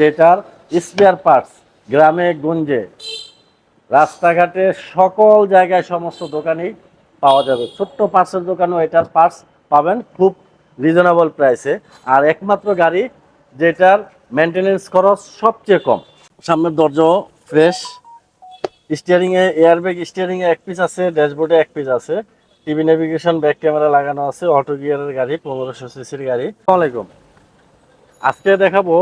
যেটার spare parts গ্রামে, গঞ্জে, রাস্তাঘাটে সকল জায়গায় সমস্ত দোকানেই পাওয়া যাবে। ছোট্ট পার্টসের দোকানেও এটার পার্টস পাবেন খুব রিজনেবল প্রাইসে আর একমাত্র গাড়ি যেটার মেনটেনেন্স খরচ সবচেয়ে কম। সামনের দরজাও ফ্রেশ স্টিয়ারিংয়ে এয়ারব্যাগ স্টিয়ারিংয়ে এক পিস আছে ড্যাশবোর্ডে এক পিস আছে। টিভি নেভিগেশন ব্যাক ক্যামেরা লাগানো আছে অটো গিয়ারের গাড়ি, পনেরোশো সিসির গাড়ি। আসসালামু আলাইকুম। আজকে দেখাবো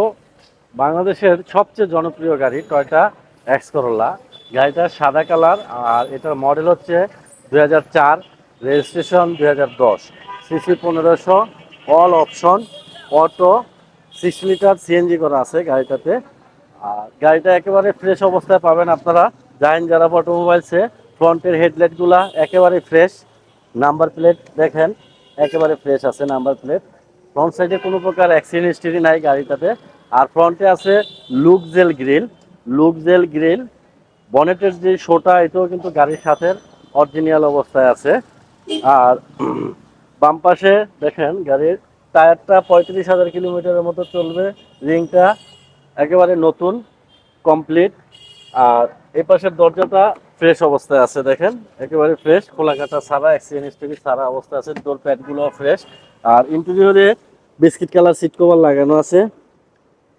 বাংলাদেশের সবচেয়ে জনপ্রিয় গাড়ি টয়টা এক্স করোলা গাড়িটা সাদা কালার আর এটার মডেল হচ্ছে দুই হাজার চার রেজিস্ট্রেশন দুই হাজার দশ। সিসি পনেরোশো all option auto six litre CNG করা আছে গাড়িটাতে। আর গাড়িটা একেবারে ফ্রেশ অবস্থায় পাবেন আপনারা। জাইন যারা অটোমোবাইলসে ফ্রন্টের হেডলাইটগুলা একেবারে ফ্রেশ নাম্বার প্লেট দেখেন, একেবারে ফ্রেশ আছে নাম্বার প্লেট ফ্রন্ট সাইডে কোনো প্রকার অ্যাক্সিডেন্ট হিস্ট্রি নাই গাড়িটাতে। আর ফ্রন্টে আছে look gel grille look gel grille বনেটের যে শোটা এটাও কিন্তু গাড়ির সাথে অরিজিনাল অবস্থায় আছে। আর বাম পাশে দেখেন গাড়ির টায়ারটা পঁয়ত্রিশ হাজার কিলোমিটারের মতো চলবে। রিংটা একেবারে নতুন কমপ্লিট আর এই পাশের দরজাটা ফ্রেশ অবস্থায় আছে, দেখেন। একেবারে ফ্রেশ খোলা কাটা সারা অ্যাক্সিডেন্ট হিস্ট্রি সারা অবস্থা আছে ডোর প্যাডগুলো ফ্রেশ আর ইন্টেরিয়রে বিস্কিট কালার সিট কভার লাগানো আছে।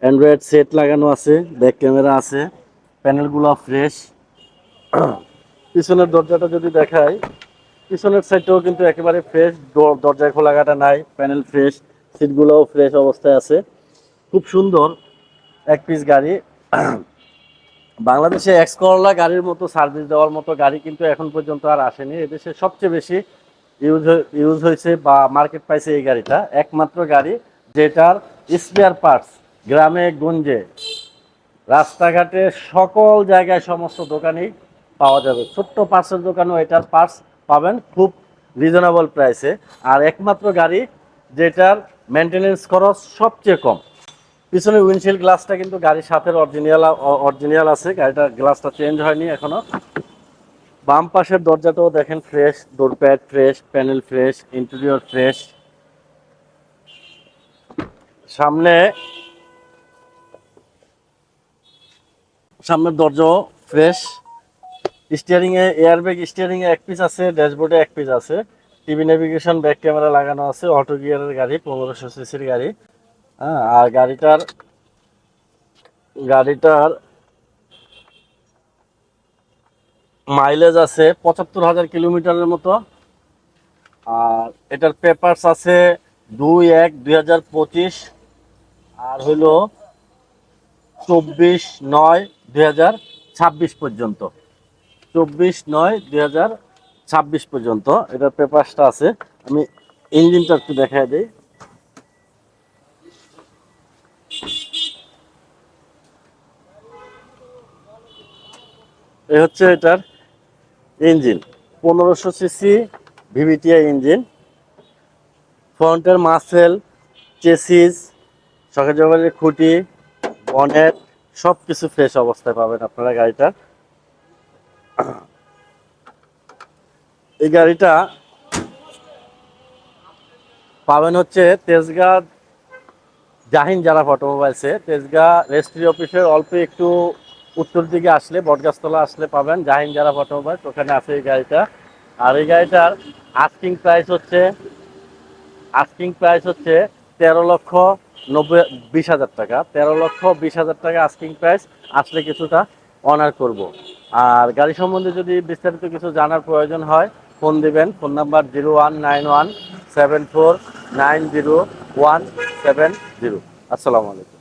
অ্যান্ড্রয়েড সেট লাগানো আছে ব্যাক ক্যামেরা আছে প্যানেলগুলো ফ্রেশ পিছনের দরজাটা যদি দেখাই, পিছনের সাইডটাও কিন্তু একেবারে ফ্রেশ দরজায় খোলা কাটা নাই প্যানেল ফ্রেশ সিটগুলোও ফ্রেশ অবস্থায় আছে। খুব সুন্দর এক পিস গাড়ি। বাংলাদেশে এক্স করলা গাড়ির মতো সার্ভিস দেওয়ার মতো গাড়ি কিন্তু এখন পর্যন্ত আর আসেনি। এদেশে সবচেয়ে বেশি ইউজ ইউজ হয়েছে বা মার্কেট পাইছে এই গাড়িটা। একমাত্র গাড়ি যেটার স্পেয়ার পার্টস গ্রামে, গঞ্জে, রাস্তাঘাটে সকল জায়গায় সমস্ত দোকানেই পাওয়া যাবে। ছোট্ট পার্টসের দোকানেও এটার পার্টস পাবেন খুব রিজনেবল প্রাইসে আর একমাত্র গাড়ি যেটার মেনটেনেন্স খরচ সবচেয়ে কম। পিছনে উইন্ডশিল্ড গ্লাসটা কিন্তু গাড়ির সাথে অরিজিনাল অরিজিনাল আছে। গাড়িটার গ্লাসটা চেঞ্জ হয়নি এখনও বাম পাশের দরজাটাও দেখেন fresh door pad fresh panel fresh interior fresh সামনে সামনের দরজাও ফ্রেশ স্টিয়ারিং এ এয়ারব্যাগ স্টিয়ারিং এ এক পিস আছে ড্যাশবোর্ডে এক পিস আছে। টিভি নেভিগেশন ব্যাক ক্যামেরা লাগানো আছে অটো গিয়ারের গাড়ি, পনেরোশো সিসির গাড়ি। হ্যাঁ আর গাড়িটার গাড়িটার মাইলেজ আছে পঁচাত্তর হাজার কিলোমিটারের মতো। আর এটার পেপারস আছে দুই এক দুই হাজার পঁচিশ। আর হইল চব্বিশ নয় দুই হাজার ছাব্বিশ পর্যন্ত। চব্বিশ নয় দুই হাজার ছাব্বিশ পর্যন্ত। এটার পেপারসটা আছে। আমি ইঞ্জিনটা একটু দেখাই দিই। এই হচ্ছে এটার ইঞ্জিন। পনেরোশো সিসি ভিভিটিআই ইঞ্জিন। ফ্রন্টের মাসেল, চেসিস জগলের খুঁটি বনেট সব কিছু ফ্রেশ অবস্থায় পাবেন আপনারা গাড়িটা। এই গাড়িটা পাবেন হচ্ছে তেজগাঁ জাহিন যারা অটোমোবাইলসে তেজগাঁ রেজিস্ট্রি অফিসের অল্প একটু উত্তর দিকে আসলে, বটগাছতলা আসলে পাবেন জাহিন যারা অটোমোবাইলস ওখানে আছে এই গাড়িটা। আর এই গাড়িটার আস্কিং প্রাইস হচ্ছে আস্কিং প্রাইস হচ্ছে তেরো লক্ষ নব্বই, বিশ হাজার টাকা। তেরো লক্ষ বিশ হাজার টাকা আস্কিং প্রাইস আসলে কিছুটা অনার করব। আর গাড়ি সম্বন্ধে যদি বিস্তারিত কিছু জানার প্রয়োজন হয় ফোন দিবেন। Phone number zero one nine one seven four nine zero one seven zero আসসালামু আলাইকুম।